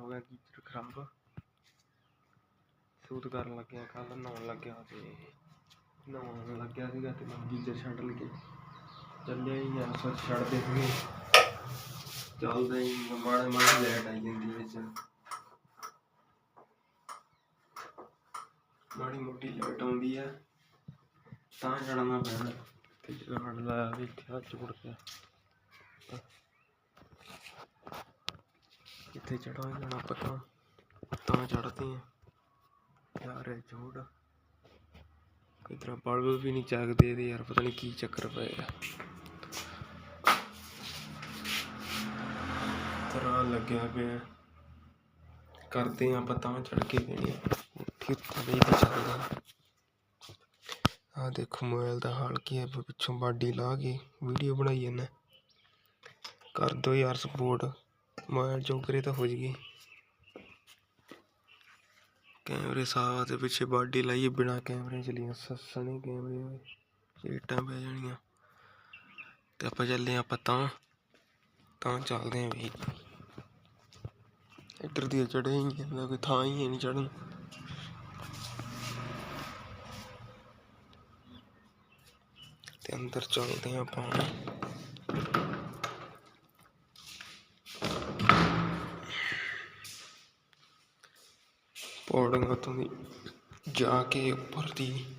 ਹੋ ਗਿਆ ਗੀਜ਼ਰ ਖਰਾਬ। ਸੂਤ ਕਰਨ ਲੱਗਿਆ ਕੱਲ ਨਹਾਉਣ ਲੱਗਿਆ ਤੇ ਨਹਾਉਣ ਲੱਗਿਆ ਸੀਗਾ ਤੇ ਮੈਂ ਗੀਜ਼ਰ ਛੱਡ ਲਗੇ। ਚੱਲਿਆ ਹੀ ਯਾਰ ਸੱਚ ਛੱਡਦੇ ਸੀਗੇ। ਚੱਲਦੇ ਹੀ ਮਾੜੇ ਮਾੜੇ ਲੈਟ ਆਈ ਜਾਂਦੀ ਵਿੱਚ। ਮਾੜੀ ਮੋਟੀ ਲਾਈਟ ਆਉਂਦੀ ਆ, ਤਾਂ ਚੜਨਾ ਪੈਣਾ। ਤੇ ਜਗਾੜ ਲਾਇਆ ਵੀ ਇੱਥੇ ਹੱਥ ਜੁੜ ਗਿਆ ਇੱਥੇ ਚੜਾ ਜਾਣਾ ਪਤਾ ਤਾਂ। ਚੜਦੇ ਆ। ਯਾਰ ਇਹ ਜੋੜ। ਇਧਰ ਬਲਬ ਵੀ ਨਹੀਂ ਚੱਕਦੇ ਇਹਦੇ ਯਾਰ, ਪਤਾ ਨਹੀਂ ਕੀ ਚੱਕਰ ਪਿਆ ਤਰ੍ਹਾਂ ਲੱਗਿਆ ਪਿਆ। ਕਰਦੇ ਆ ਆਪਾਂ ਤਾਂ ਚੜ ਕੇ ਦੇਣੀ ਉੱਠੀ ਉੱਤੇ ਆ ਦੇਖੋ ਮੋਬਾਈਲ ਦਾ ਹਾਲ ਕੀ ਹੈ ਪਿੱਛੋਂ ਬਾਡੀ ਲਾ ਕੇ ਵੀਡੀਓ ਬਣਾਈ ਜਾਂਦਾ ਕਰ ਦੋ ਯਾਰ ਸਪੋਰਟ ਮੋਬਾਈਲ ਚੋਕਰੇ ਤਾਂ ਹੋ ਜਗੀ ਕੈਮਰੇ ਸਾਹ ਦੇ ਪਿੱਛੇ ਬਾਡੀ ਲਾਈਏ, ਬਿਨਾ ਕੈਮਰੇ ਚਲੀਆਂ ਸੱਸਣੇ ਕੈਮਰੇ ਸੀਟਾਂ ਪੈ ਜਾਣੀਆਂ। ਤੇ ਆਪਾਂ ਚੱਲਦੇ ਹਾਂ, ਆਪਾਂ ਤਾਂ ਤਾਂ ਚੱਲਦੇ ਹਾਂ ਵੀ। ਇੱਧਰ ਦੀ ਚੜੇ ਹੀ ਨਹੀਂ ਜਾਂਦਾ, ਕੋਈ ਥਾਂ ਹੀ ਨਹੀਂ ਚੜਨ ਤੇ ਅੰਦਰ ਚੱਲਦੇ ਹਾਂ ਆਪਾਂ ਤੋਂ ਜਾ ਕੇ ਉੱਪਰ ਦੀ।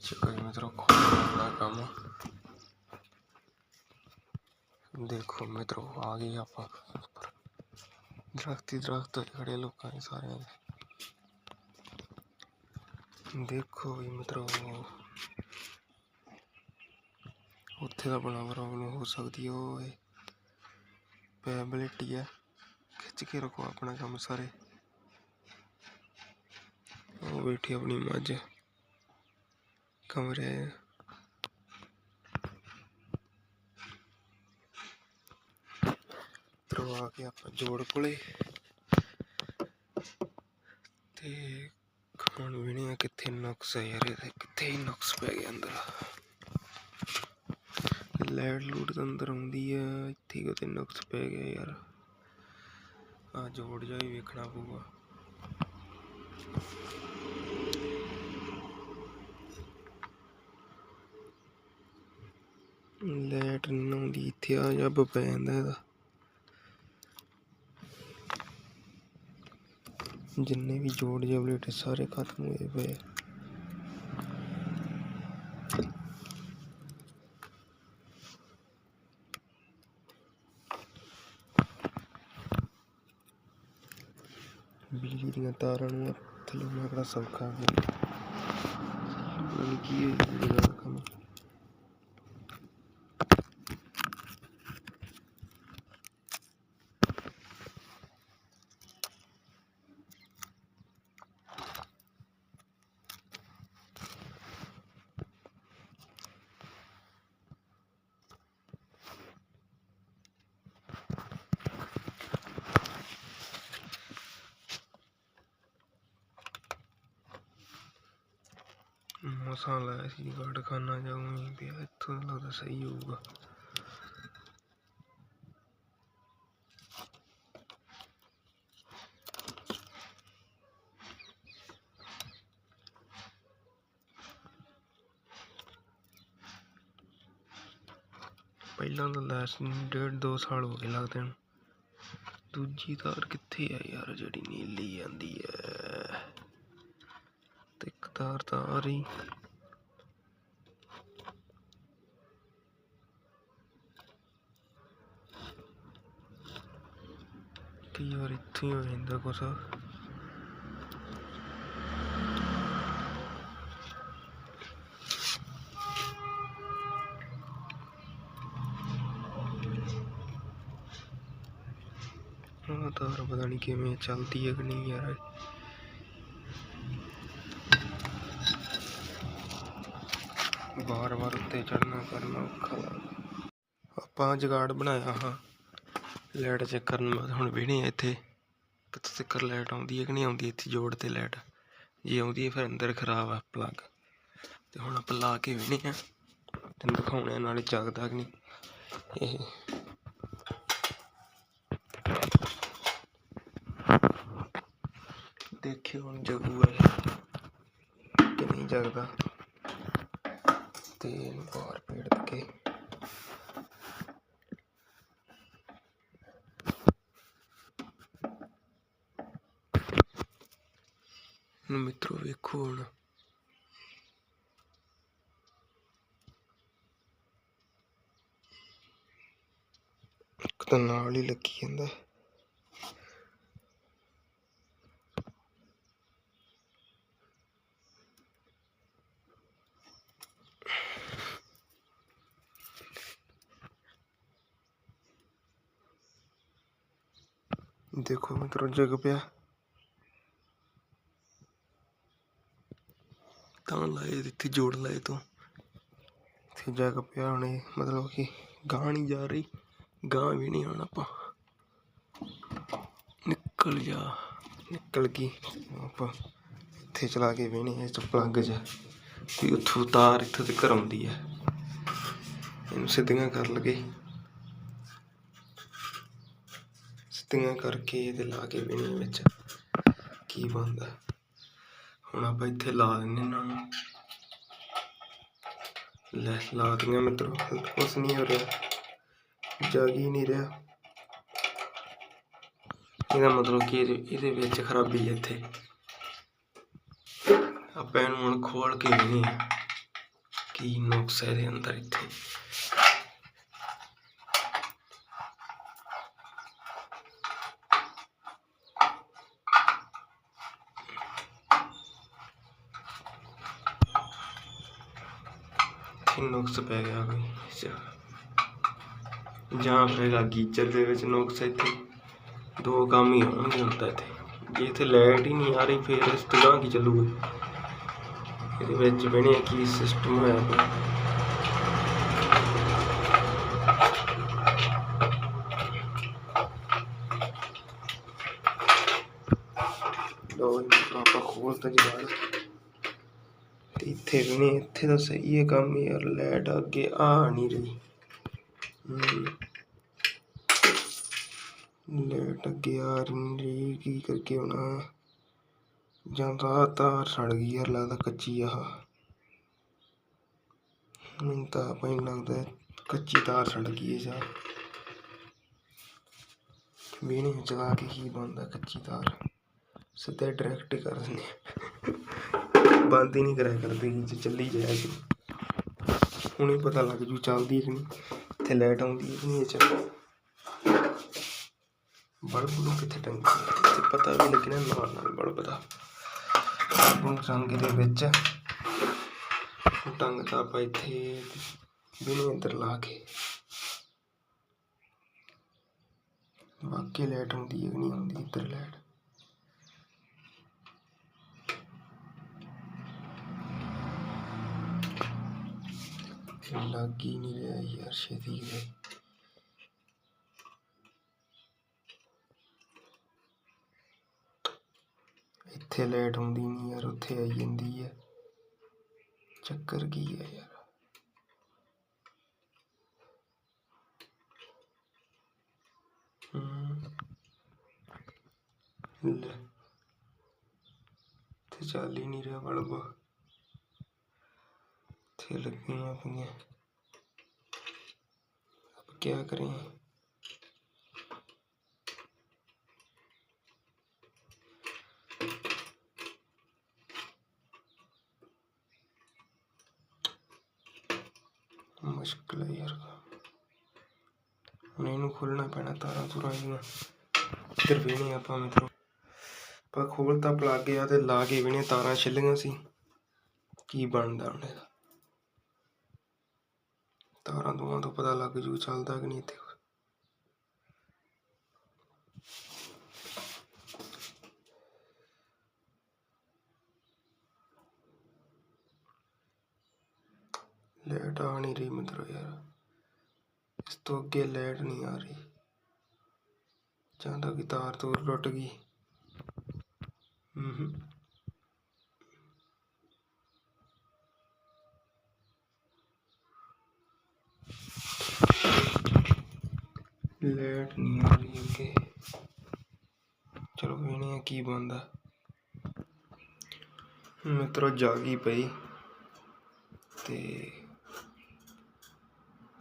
ਚਲੋ ਇਹ ਮਿੱਤਰੋ ਖੋਲ੍ਹਣ ਕੰਮ। ਦੇਖੋ ਮਿੱਤਰੋ, ਆ ਗਈ ਆਪਾਂ। ਦਰਖਤ ਹੀ ਦਰਖਤ ਹੋਏ ਖੜੇ ਲੋਕਾਂ ਦੇ ਸਾਰਿਆਂ ਦੇ। ਦੇਖੋ ਵੀ ਮਿੱਤਰੋ, ਉੱਥੇ ਦਾ ਬਣਾ ਪ੍ਰੋਬਲਮ ਹੋ ਸਕਦੀ ਹੈ ਉਹ ਹੈ ਪੈਬਿਲਿਟੀ ਹੈ ਖਿੱਚ ਕੇ ਰੱਖੋ ਆਪਣਾ ਕੰਮ ਸਾਰੇ। ਉਹ ਬੈਠੀ ਆਪਣੀ ਮੱਝ, ਕਮਰੇ ਆ ਕੇ ਆਪਾਂ ਜੋੜ ਕੋਲੇ। ਤੇ ਖਾਣ ਪੀਣੇ ਕਿੱਥੇ ਨੁਕਸ ਹੈ ਯਾਰ, ਇਹਦੇ ਕਿੱਥੇ ਹੀ ਨੁਕਸ ਪੈ ਗਿਆ ਅੰਦਰ। ਲੈਟ ਲੂਟ ਤਾਂ ਅੰਦਰ ਆਉਂਦੀ ਆ, ਇੱਥੇ ਕਿਤੇ ਨੁਕਸ ਪੈ ਗਿਆ ਯਾਰ। ਆ ਜੋੜ ਜਾ ਵੀ ਵੇਖਣਾ ਪਊਗਾ। ਲੈਟ ਨਹੀਂ ਆਉਂਦੀ, ਇੱਥੇ ਆ ਜੱਬ ਪੈ ਜਾਂਦਾ ਇਹਦਾ। ਜਿੰਨੇ ਵੀ ਜੋੜ ਜਬਲੇਟ ਸਾਰੇ ਖਤਮ ਹੋਏ ਪਏ ਬਿਜਲੀ ਦੀਆਂ ਤਾਰਾਂ ਨੂੰ ਥੱਲੇ ਲੱਗਣਾ ਸੌਖਾ ਹੈ ਕੀ ਹੈ ਬਿਜਲੀ ਦਾ ਕੰਮ ਮਸਾਂ ਲਾਇਆ ਸੀ ਗਾਰਡ ਖਾਨਾ ਜਾਊਂ ਪਿਆ, ਇੱਥੋਂ ਲੱਗਦਾ ਸਹੀ ਹੋਊਗਾ। ਪਹਿਲਾਂ ਤਾਂ ਲਾਇਆ ਡੇਢ ਦੋ ਸਾਲ ਹੋ ਗਏ ਲੱਗਦੇ ਨੂੰ। ਦੂਜੀ ਤਾਰ ਕਿੱਥੇ ਆ ਯਾਰ ਜਿਹੜੀ ਨੀਲੀ ਆਂਦੀ ਹੈ ਤੇ ਇੱਕ ਤਾਰ ਤਾਂ ਆ ਰਹੀ ਕਈ ਵਾਰ ਇੱਥੇ ਹੀ ਹੋ ਜਾਂਦਾ ਕੁਛ ਉਹ ਤਾਰ ਪਤਾ ਨਹੀਂ ਵਾਰ ਵਾਰ ਹੈ ਉੱਤੇ ਚੜਨਾ ਕਰਨਾ ਔਖਾ। ਲੱਗਦਾ ਆਪਾਂ ਜਗਾੜ ਬਣਾਇਆ ਹਾਂ। ਲਾਈਟ ਚੈੱਕ ਕਰਨ ਬਾਅਦ ਹੁਣ ਵਿਹਣੇ ਆ ਇੱਥੇ। ਕਿੱਥੋਂ ਤੱਕ ਲਾਈਟ ਆਉਂਦੀ ਹੈ ਕਿ ਨਹੀਂ ਆਉਂਦੀ ਇੱਥੇ ਜੋੜ ਤੇ ਲਾਈਟ? ਜੇ ਆਉਂਦੀ ਹੈ ਫਿਰ ਅੰਦਰ ਖਰਾਬ ਆ ਪਲੱਗ ਤੇ ਹੁਣ ਆਪਾਂ ਲਾ ਕੇ ਵਿਹਣੇ ਆ। ਤੈਨੂੰ ਦਿਖਾਉਣੇ ਆ, ਨਾਲੇ ਜਗਦਾ ਕਿ ਨਹੀਂ। ਇਹ ਦੇਖਿਓ ਹੁਣ ਜਗੂਗਾ ਇਹ ਕਿ ਨਹੀਂ ਜਗਦਾ। ਤੇ ਬਾਹਰ ਪੇੜ ਕੇ। ਹੁਣ ਮਿੱਤਰੋ ਵੇਖੋ ਹੁਣ। ਇੱਕ ਤਾਂ ਨਾਲ ਹੀ ਲੱਗੀ ਜਾਂਦਾ। ਦੇਖੋ ਮਿੱਤਰੋ ਜਗ ਪਿਆ। ਤਾਂ ਲਾਏ ਇੱਥੇ ਜੋੜ ਲਾਏ ਤੋਂ। ਇੱਥੇ ਜਗ ਪਿਆ ਹੁਣੇ, ਮਤਲਬ ਕਿ ਗਾਂ ਨਹੀਂ ਜਾ ਰਹੀ ਗਾਂ ਵੀ ਨਹੀਂ ਆਉਣਾ ਆਪਾਂ। ਨਿਕਲ ਜਾ, ਨਿਕਲ ਗਈ। ਆਪਾਂ ਇੱਥੇ ਚਲਾ ਕੇ ਵੇਣੇ ਇਹ ਚ ਪਲੱਗ ਜਾ ਵੀ ਉੱਥੋਂ ਤਾਰ ਇੱਥੇ ਤੱਕ ਆਉਂਦੀ ਹੈ ਇਹਨੂੰ ਸਿੱਧੀਆਂ ਕਰ ਲਗੇ ਸਿੱਧੀਆਂ ਕਰਕੇ ਇਹਦੇ ਲਾ ਕੇ ਵੇਣੇ ਵਿੱਚ ਕੀ ਬਣਦਾ? ਹੁਣ ਆਪਾਂ ਇੱਥੇ ਲਾ ਦਿੰਨੇ ਇਹਨਾਂ ਨੂੰ। ਲੈ, ਲਾ ਦਿਆਂ ਮਿੱਤਰੋ, ਕੁਛ ਨਹੀਂ ਹੋ ਰਿਹਾ। ਜਗ ਹੀ ਨਹੀਂ ਰਿਹਾ। ਇਹਦਾ ਮਤਲਬ ਕਿ ਇਹਦੇ ਇਹਦੇ ਵਿੱਚ ਖਰਾਬੀ ਹੈ ਇੱਥੇ। ਆਪਾਂ ਇਹਨੂੰ ਹੁਣ ਖੋਲ ਕੇ ਵੇਖਦੇ ਹਾਂ। ਕੀ ਨੁਕਸ ਹੈ ਇਹਦੇ ਅੰਦਰ ਇੱਥੇ। ਇੱਥੇ ਨੁਕਸ ਪੈ ਗਿਆ ਕੋਈ। ਅੱਛਾ ਜਾਂ ਫਿਰ ਗੀਚਰ ਦੇ ਵਿੱਚ ਨੁਕਸ ਇੱਥੇ। ਦੋ ਕੰਮ ਹੀ ਹੋਣਗੇ ਹੁਣ ਤਾਂ ਇੱਥੇ। ਜੇ ਇੱਥੇ ਲਾਈਟ ਹੀ ਨਹੀਂ ਆ ਰਹੀ, ਫਿਰ ਇਸ ਤੋਂ ਗਾਂਹ ਕੀ ਚੱਲੂਗਾ? ਇਹਦੇ ਵਿੱਚ ਬਣਿਆ ਕੀ ਸਿਸਟਮ ਹੋਇਆ ਪਿਆ ਲੋ ਆਪਾਂ ਖੋਲ ਤਾਂ ਜਵਾੜ ਇੱਥੇ ਵੀ ਨਹੀਂ ਇੱਥੇ ਤਾਂ ਸਹੀ ਹੈ ਕੰਮ ਯਾਰ, ਲਾਈਟ ਅੱਗੇ ਆ ਨਹੀਂ ਰਹੀ। ਹਮ। ਲਾਈਟ ਅੱਗੇ ਆ ਨਹੀਂ ਰਹੀ, ਕੀ ਕਰਕੇ ਹੋਣਾ ਜਾਂ ਤਾਂ ਤਾਰ ਸੜ ਗਈ ਯਾਰ, ਲੱਗਦਾ ਕੱਚੀ ਆ ਮੈਨੂੰ ਤਾਂ ਆਪਾਂ ਹੀ ਲੱਗਦਾ ਕੱਚੀ ਤਾਰ ਸੜ ਗਈ ਹੈ ਯਾਰ ਵੀ ਨਹੀਂ ਚਲਾ ਕੇ ਕੀ ਬਣਦਾ ਕੱਚੀ ਤਾਰ। ਸਿੱਧਾ ਡਾਇਰੈਕਟ ਕਰ ਦਿੰਦੇ ਬੰਦ ਹੀ ਨਹੀਂ ਕਰਿਆ ਕਰਦੇ ਜੀ ਚੱਲੀ ਜਾਇਆ ਕਰੂ ਹੁਣੇ ਪਤਾ ਲੱਗ ਜੂ ਚੱਲਦੀ ਕਿ ਨਹੀਂ, ਇੱਥੇ ਲਾਈਟ ਆਉਂਦੀ ਹੈ ਕਿ ਨਹੀਂ ਇਹ ਚ। ਬਲਬ ਨੂੰ ਕਿੱਥੇ ਟੰਗੀ ਤੇ ਪਤਾ ਵੀ ਲੱਗਣਾ ਨਾਲ ਨਾਲ ਬਲਬ ਦਾ। ਬਲਬ ਰੰਗ ਦੇ ਵਿੱਚ। ਟੰਗ ਤਾਂ ਆਪਾਂ ਇੱਥੇ ਵੀ ਅੰਦਰ ਲਾ ਕੇ। ਵਾਕਈ ਲਾਈਟ ਆਉਂਦੀ ਹੈ ਕਿ ਨਹੀਂ ਆਉਂਦੀ ਇੱਧਰ ਲਾਈਟ ਲੱਗ ਹੀ ਨਹੀਂ ਰਿਹਾ ਯਾਰ ਛੇਤੀ ਕਿਤੇ। ਇੱਥੇ ਲਾਈਟ ਆਉਂਦੀ ਨਹੀਂ ਯਾਰ, ਉੱਥੇ ਆਈ ਜਾਂਦੀ ਹੈ ਚੱਕਰ ਕੀ ਹੈ। ਯਾਰ ਹਮ। ਚੱਲ ਹੀ ਨਹੀਂ ਰਿਹਾ ਬਲਬ। ਇੱਥੇ ਲੱਗੀਆਂ ਪਈਆਂ अब क्या करें ਮੁਸ਼ਕਿਲ ਹੈ ਯਾਰ ਹੁਣ ਇਹਨੂੰ ਖੋਲਣਾ ਪੈਣਾ ਤਾਰਾਂ ਤੁਰਾਂ ਇਹਦੀਆਂ ਇੱਧਰ ਵੀ ਨਹੀਂ ਆਪਾਂ ਮਿੱਤਰੋ ਆਪਾਂ ਖੋਲਤਾ ਪਲੱਗ ਆ ਤੇ ਲਾ ਕੇ ਵੀ ਨੇ ਤਾਰਾਂ ਛਿੱਲੀਆਂ ਸੀ ਕੀ ਬਣਦਾ ਹੁਣ ਇਹਦਾ ਤਾਰਾਂ ਤੋਂ ਪਤਾ ਲੱਗ ਜੂ, ਚੱਲਦਾ ਕਿ ਨਹੀਂ ਇੱਥੇ? ਲਾਈਟ ਆ ਨਹੀਂ ਰਹੀ ਮਤਲਬ ਯਾਰ। ਇਸ ਤੋਂ ਅੱਗੇ ਲਾਈਟ ਨਹੀਂ ਆ ਰਹੀ। ਜਾਂਦਾ ਕਿ ਤਾਰ ਤੂਰ ਟੁੱਟ ਗਈ। ਹੂੰ ਲੈਟ ਨਹੀਂ ਆ ਰਹੀ ਅੱਗੇ। ਚਲੋ ਵੇਖਦੇ ਹਾਂ ਕੀ ਬਣਦਾ? ਮਿੱਤਰੋ, ਜਾਗੀ ਪਈ ਤੇ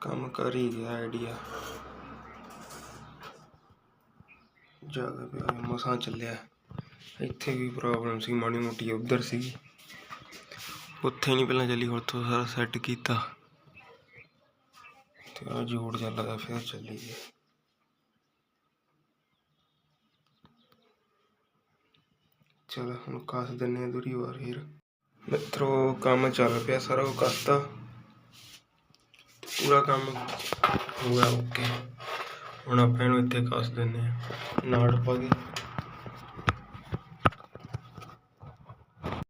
ਕੰਮ ਕਰ ਹੀ ਗਿਆ ਆਈਡੀਆ ਜਾਗਾ ਪਿਆ, ਮਸਾਂ ਚੱਲਿਆ। ਇੱਥੇ ਵੀ ਪ੍ਰੋਬਲਮ ਸੀ, ਮਾੜੀ ਮੋਟੀ ਉਧਰ ਸੀ ਉੱਥੇ ਨਹੀਂ ਪਹਿਲਾਂ ਚੱਲੀ ਹੁਣ ਤੋਂ ਸਾਰਾ ਸੈੱਟ ਕੀਤਾ। ਤੇ ਆ ਜੋੜ ਚੱਲਦਾ ਫਿਰ ਚੱਲੀ ਚਲ ਹੁਣ ਕੱਸ ਦਿੰਨੇ ਆ ਦੂਰੀ ਵਾਰ ਫਿਰ। ਮਿੱਤਰੋ, ਕੰਮ ਚੱਲ ਪਿਆ ਸਾਰਾ ਉਹ ਕੱਸਤਾ ਪੂਰਾ ਕੰਮ ਹੋ ਗਿਆ ਓਕੇ ਹੁਣ ਆਪਾਂ ਇਹਨੂੰ ਇੱਥੇ ਕੱਸ ਦਿੰਨੇ ਆ ਨਾੜ ਪਾ ਕੇ।